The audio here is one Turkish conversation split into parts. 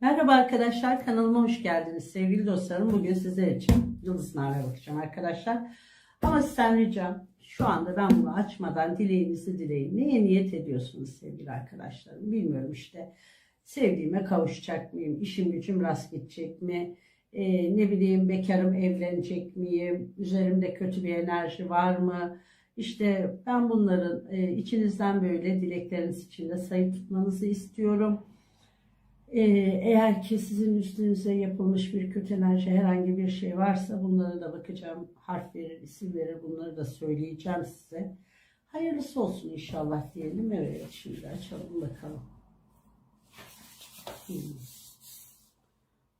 Merhaba arkadaşlar kanalıma hoş geldiniz sevgili dostlarım. Bugün sizler için yıldızlarla bakacağım arkadaşlar. Ama sizden ricam şu anda ben bunu açmadan dileğinizi dileyin. Neye niyet ediyorsunuz sevgili arkadaşlarım? Bilmiyorum işte sevdiğime kavuşacak mıyım? İşim gücüm rast gidecek mi? Ee, ne bileyim bekarım evlenecek miyim? Üzerimde kötü bir enerji var mı? İşte ben bunların e, içinizden böyle dilekleriniz içinde sayı tutmanızı istiyorum. Ee, eğer ki sizin üstünüze yapılmış bir kötü enerji herhangi bir şey varsa bunlara da bakacağım. Harf verir, isim verir bunları da söyleyeceğim size. Hayırlısı olsun inşallah diyelim. Evet şimdi açalım bakalım. Hmm.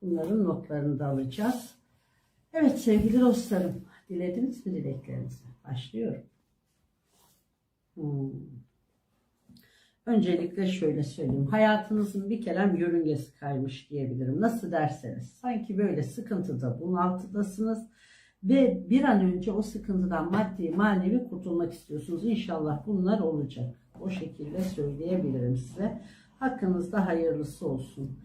Bunların notlarını da alacağız. Evet sevgili dostlarım. Dilediniz mi dileklerinizi? Başlıyorum. Hmm. Öncelikle şöyle söyleyeyim. Hayatınızın bir kerem yörüngesi kaymış diyebilirim. Nasıl derseniz. Sanki böyle sıkıntıda, bunaltıdasınız. Ve bir an önce o sıkıntıdan maddi, manevi kurtulmak istiyorsunuz. İnşallah bunlar olacak. O şekilde söyleyebilirim size. Hakkınızda hayırlısı olsun.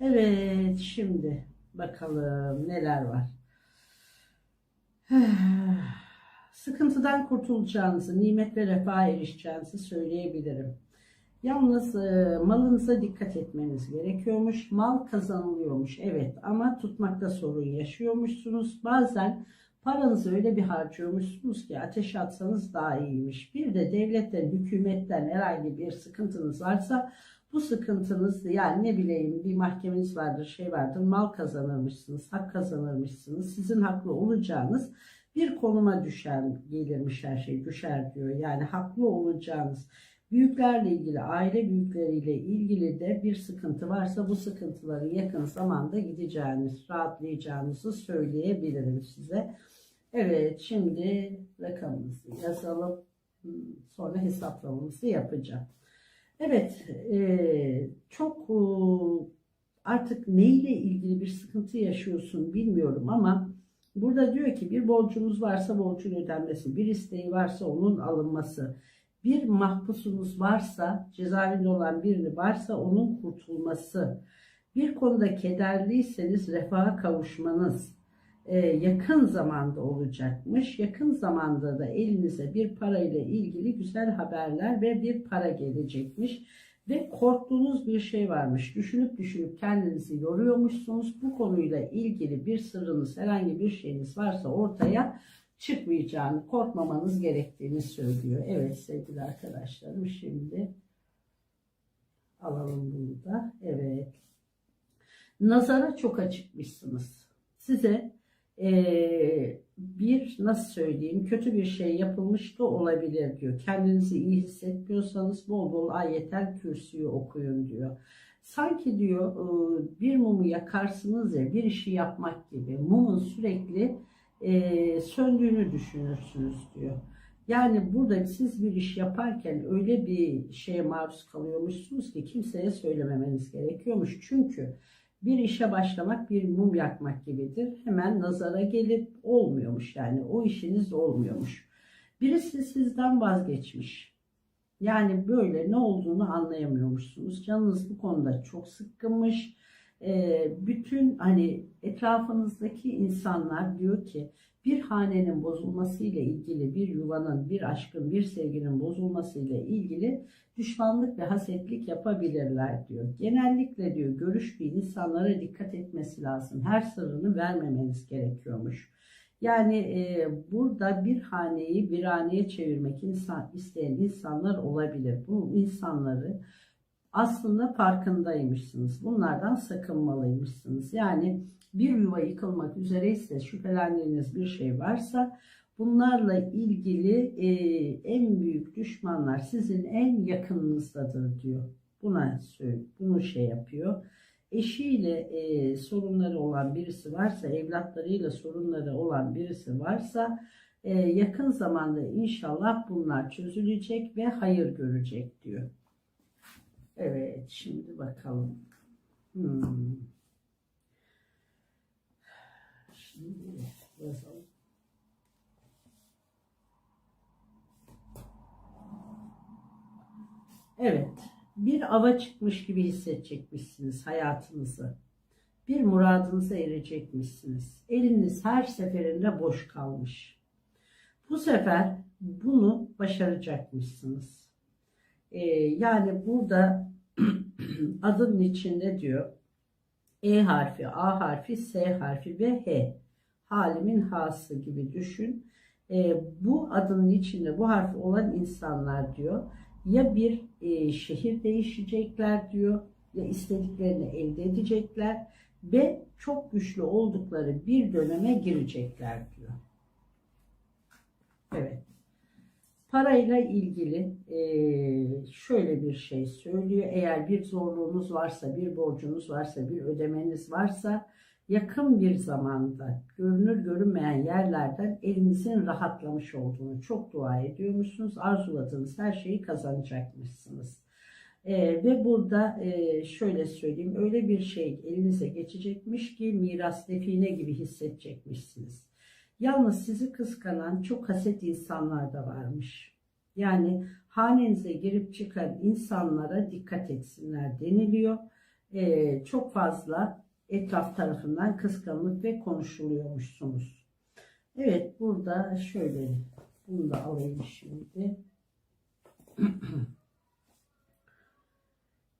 Evet, şimdi bakalım neler var. Sıkıntıdan kurtulacağınızı, nimet ve refaha erişeceğinizi söyleyebilirim. Yalnız e, malınıza dikkat etmeniz gerekiyormuş. Mal kazanılıyormuş evet ama tutmakta sorun yaşıyormuşsunuz. Bazen paranızı öyle bir harcıyormuşsunuz ki ateş atsanız daha iyiymiş. Bir de devletten, hükümetten herhangi bir sıkıntınız varsa bu sıkıntınız yani ne bileyim bir mahkemeniz vardır, şey vardır, mal kazanırmışsınız, hak kazanırmışsınız. Sizin haklı olacağınız bir konuma düşer, gelirmiş her şey, düşer diyor. Yani haklı olacağınız Büyüklerle ilgili, aile büyükleriyle ilgili de bir sıkıntı varsa bu sıkıntıları yakın zamanda gideceğiniz, rahatlayacağınızı söyleyebilirim size. Evet, şimdi rakamımızı yazalım. Sonra hesaplamamızı yapacağım. Evet, e, çok e, artık neyle ilgili bir sıkıntı yaşıyorsun bilmiyorum ama burada diyor ki bir borcunuz varsa borcun ödenmesi, bir isteği varsa onun alınması, bir mahpusunuz varsa, cezaevinde olan birini varsa onun kurtulması, bir konuda kederliyseniz refaha kavuşmanız e, yakın zamanda olacakmış. Yakın zamanda da elinize bir parayla ilgili güzel haberler ve bir para gelecekmiş. Ve korktuğunuz bir şey varmış. Düşünüp düşünüp kendinizi yoruyormuşsunuz. Bu konuyla ilgili bir sırrınız, herhangi bir şeyiniz varsa ortaya çıkmayacağını, korkmamanız gerektiğini söylüyor. Evet sevgili arkadaşlarım şimdi alalım bunu da. Evet. Nazara çok açıkmışsınız. Size eee, bir nasıl söyleyeyim kötü bir şey yapılmış da olabilir diyor. Kendinizi iyi hissetmiyorsanız bol bol ayetel kürsüyü okuyun diyor. Sanki diyor eee, bir mumu yakarsınız ya bir işi yapmak gibi mumun sürekli e, söndüğünü düşünürsünüz diyor. Yani burada siz bir iş yaparken öyle bir şeye maruz kalıyormuşsunuz ki kimseye söylememeniz gerekiyormuş. Çünkü bir işe başlamak bir mum yakmak gibidir. Hemen nazara gelip olmuyormuş yani o işiniz olmuyormuş. Birisi sizden vazgeçmiş. Yani böyle ne olduğunu anlayamıyormuşsunuz. Canınız bu konuda çok sıkkınmış bütün hani etrafınızdaki insanlar diyor ki bir hanenin bozulması ile ilgili bir yuvanın, bir aşkın, bir sevginin bozulması ile ilgili düşmanlık ve hasetlik yapabilirler diyor. Genellikle diyor görüştüğü insanlara dikkat etmesi lazım. Her sırrını vermemeniz gerekiyormuş. Yani e, burada bir haneyi bir haneye çevirmek insan, isteyen insanlar olabilir. Bu insanları aslında farkındaymışsınız. Bunlardan sakınmalıymışsınız. Yani bir yuva yıkılmak üzereyse şüphelendiğiniz bir şey varsa bunlarla ilgili e, en büyük düşmanlar sizin en yakınınızdadır diyor. Buna bunu şey yapıyor. Eşiyle e, sorunları olan birisi varsa, evlatlarıyla sorunları olan birisi varsa e, yakın zamanda inşallah bunlar çözülecek ve hayır görecek diyor. Evet, şimdi bakalım. Hmm. Şimdi yazalım. Evet, bir ava çıkmış gibi hissedecekmişsiniz hayatınızı. Bir muradınıza erecekmişsiniz. Eliniz her seferinde boş kalmış. Bu sefer bunu başaracakmışsınız. Ee, yani burada adının içinde diyor E harfi, A harfi, S harfi ve H. Halimin hası gibi düşün. Ee, bu adının içinde bu harfi olan insanlar diyor ya bir e, şehir değişecekler diyor ya istediklerini elde edecekler ve çok güçlü oldukları bir döneme girecekler diyor. Evet. Parayla ilgili e, şöyle bir şey söylüyor. Eğer bir zorluğunuz varsa, bir borcunuz varsa, bir ödemeniz varsa yakın bir zamanda görünür görünmeyen yerlerden elinizin rahatlamış olduğunu çok dua ediyormuşsunuz. Arzuladığınız her şeyi kazanacakmışsınız. Ee, ve burada e, şöyle söyleyeyim öyle bir şey elinize geçecekmiş ki miras define gibi hissedecekmişsiniz. Yalnız sizi kıskanan çok haset insanlar da varmış. Yani hanenize girip çıkan insanlara dikkat etsinler deniliyor. Ee, çok fazla etraf tarafından kıskanılık ve konuşuluyormuşsunuz. Evet burada şöyle bunu da alayım şimdi.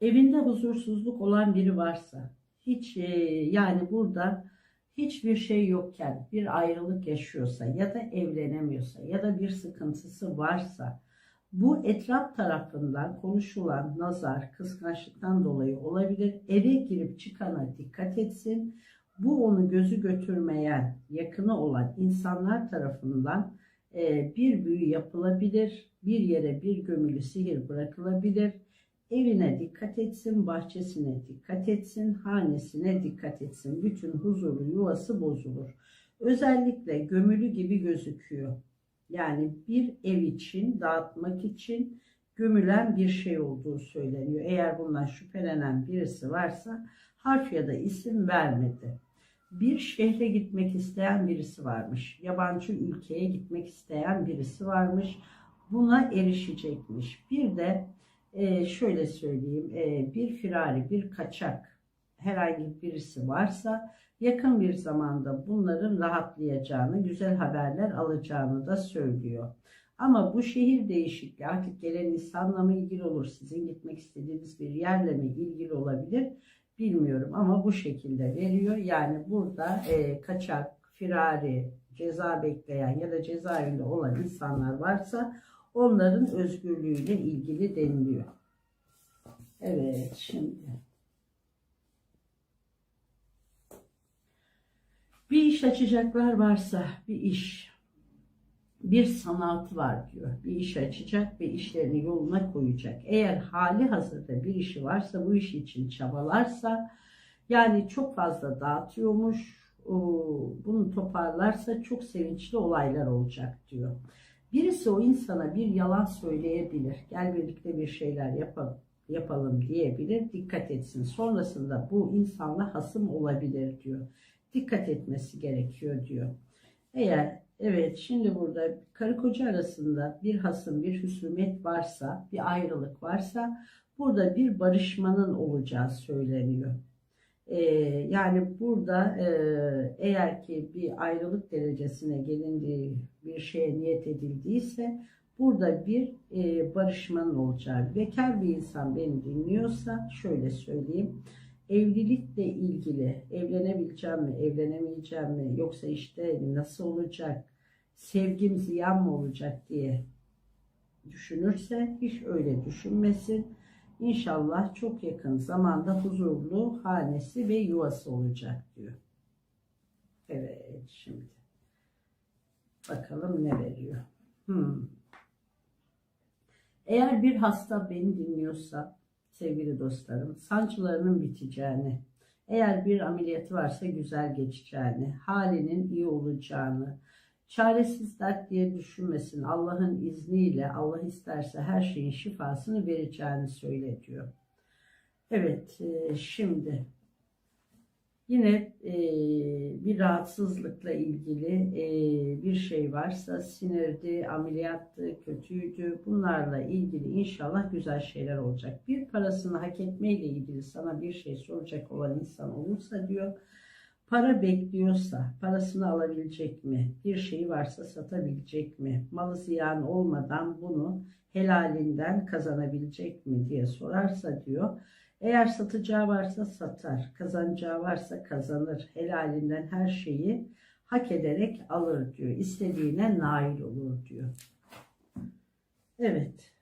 Evinde huzursuzluk olan biri varsa hiç e, yani burada hiçbir şey yokken bir ayrılık yaşıyorsa ya da evlenemiyorsa ya da bir sıkıntısı varsa bu etraf tarafından konuşulan nazar, kıskançlıktan dolayı olabilir. Eve girip çıkana dikkat etsin. Bu onu gözü götürmeyen, yakını olan insanlar tarafından e, bir büyü yapılabilir. Bir yere bir gömülü sihir bırakılabilir. Evine dikkat etsin, bahçesine dikkat etsin, hanesine dikkat etsin. Bütün huzuru, yuvası bozulur. Özellikle gömülü gibi gözüküyor. Yani bir ev için, dağıtmak için gömülen bir şey olduğu söyleniyor. Eğer bundan şüphelenen birisi varsa harf ya da isim vermedi. Bir şehre gitmek isteyen birisi varmış. Yabancı ülkeye gitmek isteyen birisi varmış. Buna erişecekmiş. Bir de e, şöyle söyleyeyim. E, bir firari, bir kaçak herhangi birisi varsa yakın bir zamanda bunların rahatlayacağını, güzel haberler alacağını da söylüyor. Ama bu şehir değişikliği artık gelen insanla mı ilgili olur, sizin gitmek istediğiniz bir yerle mi ilgili olabilir bilmiyorum ama bu şekilde veriyor. Yani burada e, kaçak, firari, ceza bekleyen ya da cezaevinde olan insanlar varsa onların özgürlüğüyle ilgili deniliyor. Evet şimdi Bir iş açacaklar varsa bir iş, bir sanat var diyor. Bir iş açacak ve işlerini yoluna koyacak. Eğer hali hazırda bir işi varsa bu iş için çabalarsa yani çok fazla dağıtıyormuş bunu toparlarsa çok sevinçli olaylar olacak diyor. Birisi o insana bir yalan söyleyebilir. Gel birlikte bir şeyler yapalım yapalım diyebilir. Dikkat etsin. Sonrasında bu insanla hasım olabilir diyor dikkat etmesi gerekiyor diyor. Eğer evet şimdi burada karı koca arasında bir hasım, bir husumet varsa, bir ayrılık varsa burada bir barışmanın olacağı söyleniyor. Ee, yani burada e, eğer ki bir ayrılık derecesine gelindiği bir şeye niyet edildiyse burada bir e, barışmanın olacağı. Bekar bir insan beni dinliyorsa şöyle söyleyeyim evlilikle ilgili evlenebileceğim mi, evlenemeyeceğim mi, yoksa işte nasıl olacak, sevgim ziyan mı olacak diye düşünürse hiç öyle düşünmesin. İnşallah çok yakın zamanda huzurlu hanesi ve yuvası olacak diyor. Evet şimdi bakalım ne veriyor. Hmm. Eğer bir hasta beni dinliyorsa sevgili dostlarım. Sancılarının biteceğini, eğer bir ameliyatı varsa güzel geçeceğini, halinin iyi olacağını, çaresiz dert diye düşünmesin. Allah'ın izniyle Allah isterse her şeyin şifasını vereceğini söyle diyor. Evet e, şimdi Yine e, bir rahatsızlıkla ilgili e, bir şey varsa sinirdi, ameliyattı, kötüydü. Bunlarla ilgili inşallah güzel şeyler olacak. Bir parasını hak etmeyle ilgili sana bir şey soracak olan insan olursa diyor. Para bekliyorsa parasını alabilecek mi? Bir şeyi varsa satabilecek mi? Malı ziyan olmadan bunu helalinden kazanabilecek mi diye sorarsa diyor. Eğer satacağı varsa satar, kazanacağı varsa kazanır. Helalinden her şeyi hak ederek alır diyor. İstediğine nail olur diyor. Evet.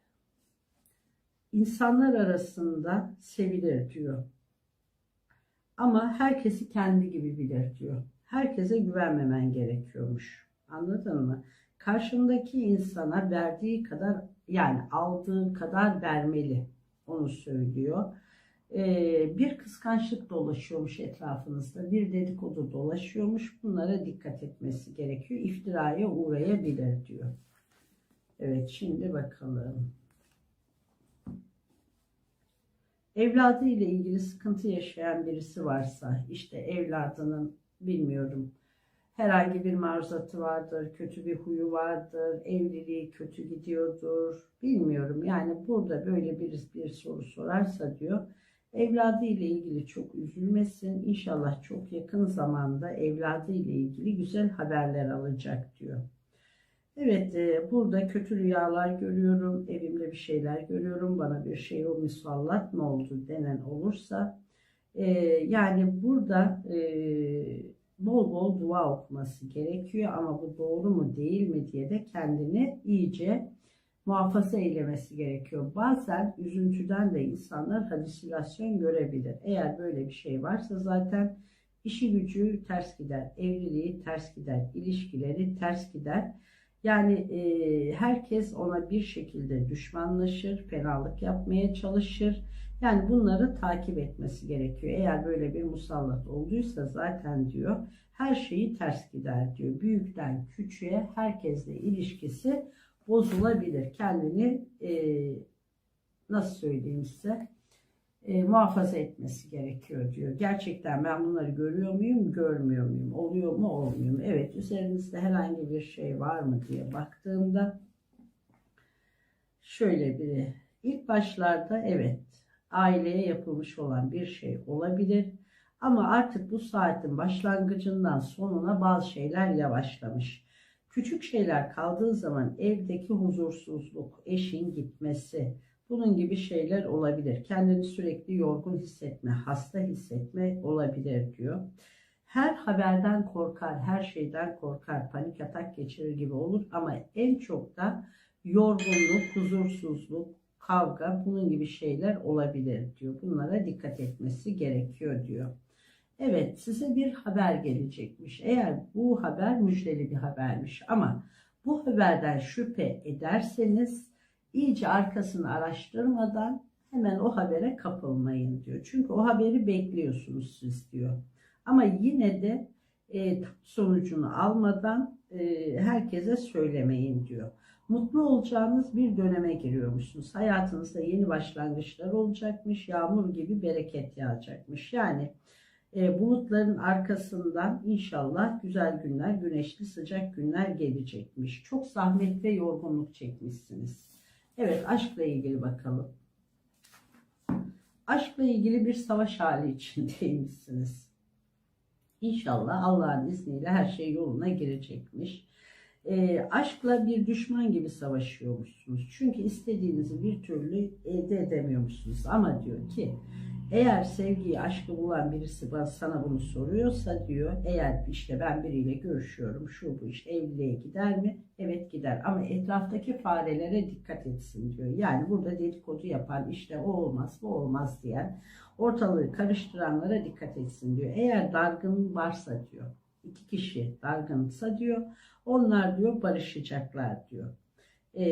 İnsanlar arasında sevilir diyor. Ama herkesi kendi gibi bilir diyor. Herkese güvenmemen gerekiyormuş. Anladın mı? Karşındaki insana verdiği kadar yani aldığı kadar vermeli. Onu söylüyor. Ee, bir kıskançlık dolaşıyormuş etrafınızda. Bir dedikodu dolaşıyormuş. Bunlara dikkat etmesi gerekiyor. İftiraya uğrayabilir diyor. Evet şimdi bakalım. Evladı ile ilgili sıkıntı yaşayan birisi varsa işte evladının bilmiyorum herhangi bir maruzatı vardır, kötü bir huyu vardır, evliliği kötü gidiyordur, bilmiyorum. Yani burada böyle bir, bir soru sorarsa diyor, evladı ile ilgili çok üzülmesin. İnşallah çok yakın zamanda evladı ile ilgili güzel haberler alacak diyor. Evet, e, burada kötü rüyalar görüyorum, evimde bir şeyler görüyorum, bana bir şey o musallat mı oldu denen olursa, e, yani burada e, bol bol dua okuması gerekiyor ama bu doğru mu değil mi diye de kendini iyice muhafaza eylemesi gerekiyor. Bazen üzüntüden de insanlar halüsinasyon görebilir. Eğer böyle bir şey varsa zaten işi gücü ters gider, evliliği ters gider, ilişkileri ters gider. Yani e, herkes ona bir şekilde düşmanlaşır, fenalık yapmaya çalışır. Yani bunları takip etmesi gerekiyor. Eğer böyle bir musallat olduysa zaten diyor her şeyi ters gider diyor. Büyükten küçüğe herkesle ilişkisi bozulabilir. Kendini e, nasıl söyleyeyim size e, muhafaza etmesi gerekiyor diyor. Gerçekten ben bunları görüyor muyum, görmüyor muyum? Oluyor mu, olmuyor mu? Evet, üzerinizde herhangi bir şey var mı diye baktığımda şöyle bir ilk başlarda evet aileye yapılmış olan bir şey olabilir. Ama artık bu saatin başlangıcından sonuna bazı şeyler yavaşlamış. Küçük şeyler kaldığı zaman evdeki huzursuzluk, eşin gitmesi, bunun gibi şeyler olabilir. Kendini sürekli yorgun hissetme, hasta hissetme olabilir diyor. Her haberden korkar, her şeyden korkar, panik atak geçirir gibi olur ama en çok da yorgunluk, huzursuzluk, kavga bunun gibi şeyler olabilir diyor. Bunlara dikkat etmesi gerekiyor diyor. Evet size bir haber gelecekmiş. Eğer bu haber müjdeli bir habermiş ama bu haberden şüphe ederseniz iyice arkasını araştırmadan hemen o habere kapılmayın diyor. Çünkü o haberi bekliyorsunuz siz diyor. Ama yine de e, sonucunu almadan e, herkese söylemeyin diyor. Mutlu olacağınız bir döneme giriyormuşsunuz. Hayatınızda yeni başlangıçlar olacakmış. Yağmur gibi bereket yağacakmış. Yani e, bulutların arkasından inşallah güzel günler, güneşli sıcak günler gelecekmiş. Çok zahmet ve yorgunluk çekmişsiniz. Evet aşkla ilgili bakalım. Aşkla ilgili bir savaş hali içindeymişsiniz. İnşallah Allah'ın izniyle her şey yoluna girecekmiş. E, aşkla bir düşman gibi savaşıyormuşsunuz. Çünkü istediğinizi bir türlü elde edemiyormuşsunuz. Ama diyor ki eğer sevgiyi, aşkı bulan birisi sana bunu soruyorsa diyor, eğer işte ben biriyle görüşüyorum, şu bu işte evliliğe gider mi? Evet gider ama etraftaki farelere dikkat etsin diyor. Yani burada dedikodu yapan işte o olmaz, bu olmaz diyen, ortalığı karıştıranlara dikkat etsin diyor. Eğer dargın varsa diyor, iki kişi dargınsa diyor, onlar diyor barışacaklar diyor. Ee,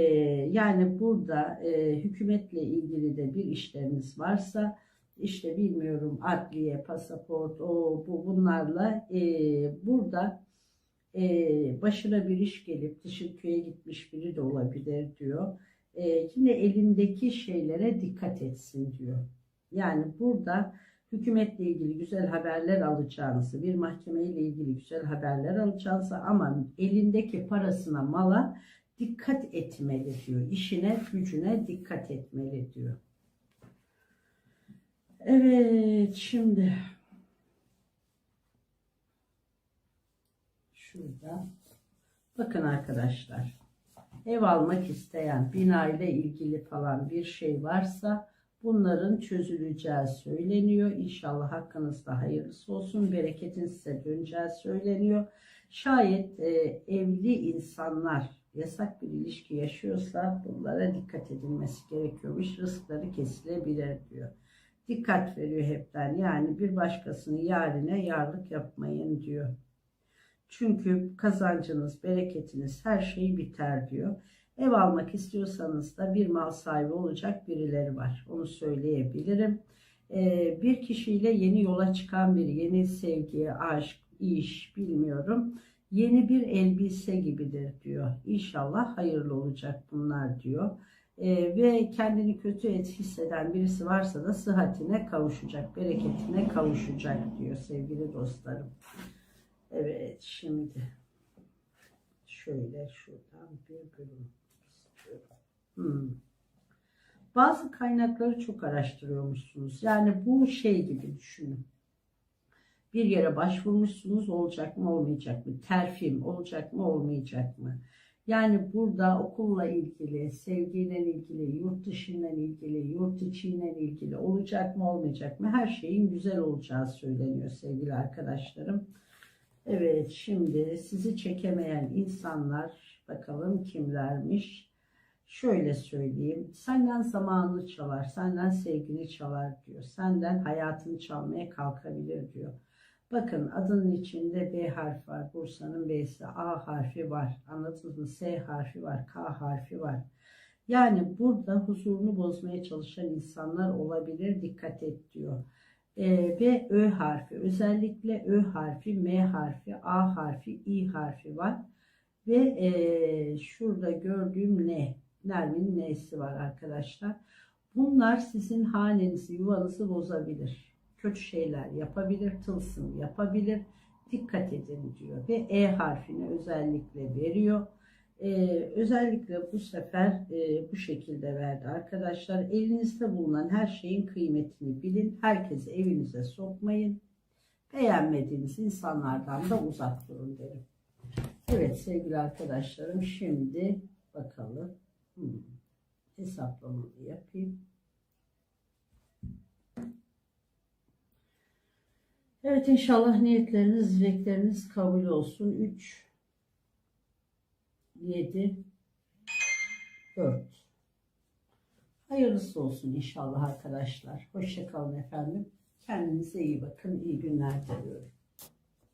yani burada e, hükümetle ilgili de bir işleriniz varsa işte bilmiyorum adliye, pasaport, o bu bunlarla e, burada e, başına bir iş gelip dışı köye gitmiş biri de olabilir diyor. E, yine elindeki şeylere dikkat etsin diyor. Yani burada hükümetle ilgili güzel haberler alacağınızı, bir mahkemeyle ilgili güzel haberler alacağınızı ama elindeki parasına, mala dikkat etmeli diyor. İşine, gücüne dikkat etmeli diyor. Evet, şimdi şurada bakın arkadaşlar. Ev almak isteyen, bina ile ilgili falan bir şey varsa bunların çözüleceği söyleniyor. İnşallah hakkınızda hayırlısı olsun. Bereketin size döneceği söyleniyor. Şayet e, evli insanlar yasak bir ilişki yaşıyorsa bunlara dikkat edilmesi gerekiyormuş. Rızkları kesilebilir diyor. Dikkat veriyor hepten. Yani bir başkasının yarine yarlık yapmayın diyor. Çünkü kazancınız, bereketiniz, her şey biter diyor. Ev almak istiyorsanız da bir mal sahibi olacak birileri var. Onu söyleyebilirim. Ee, bir kişiyle yeni yola çıkan bir yeni sevgi, aşk, iş bilmiyorum. Yeni bir elbise gibidir diyor. İnşallah hayırlı olacak bunlar diyor. Ee, ve kendini kötü et hisseden birisi varsa da sıhhatine kavuşacak, bereketine kavuşacak diyor sevgili dostlarım. Evet şimdi şöyle şuradan bir bölüm. Hmm. Bazı kaynakları çok araştırıyormuşsunuz. Yani bu şey gibi düşünün. Bir yere başvurmuşsunuz olacak mı olmayacak mı? Terfim olacak mı olmayacak mı? Yani burada okulla ilgili, sevgiyle ilgili, yurt dışıyla ilgili, yurt içiyle ilgili olacak mı olmayacak mı? Her şeyin güzel olacağı söyleniyor sevgili arkadaşlarım. Evet şimdi sizi çekemeyen insanlar bakalım kimlermiş. Şöyle söyleyeyim. Senden zamanını çalar, senden sevgini çalar diyor. Senden hayatını çalmaya kalkabilir diyor. Bakın adının içinde B harfi var. Bursa'nın B'si, A harfi var. Anladınız mı? S harfi var, K harfi var. Yani burada huzurunu bozmaya çalışan insanlar olabilir. Dikkat et diyor. E, ve Ö harfi. Özellikle Ö harfi, M harfi, A harfi, İ harfi var. Ve e, şurada gördüğüm N. Nermin'in N'si var arkadaşlar. Bunlar sizin hanenizi, yuvanızı bozabilir. Kötü şeyler yapabilir, tılsım yapabilir. Dikkat edin diyor. Ve E harfini özellikle veriyor. Ee, özellikle bu sefer e, bu şekilde verdi arkadaşlar. Elinizde bulunan her şeyin kıymetini bilin. Herkesi evinize sokmayın. Beğenmediğiniz insanlardan da uzak durun derim. Evet sevgili arkadaşlarım şimdi bakalım. Hmm. Hesaplamamı yapayım. Evet inşallah niyetleriniz, dilekleriniz kabul olsun. 3 7 4 Hayırlısı olsun inşallah arkadaşlar. Hoşçakalın efendim. Kendinize iyi bakın. İyi günler diliyorum.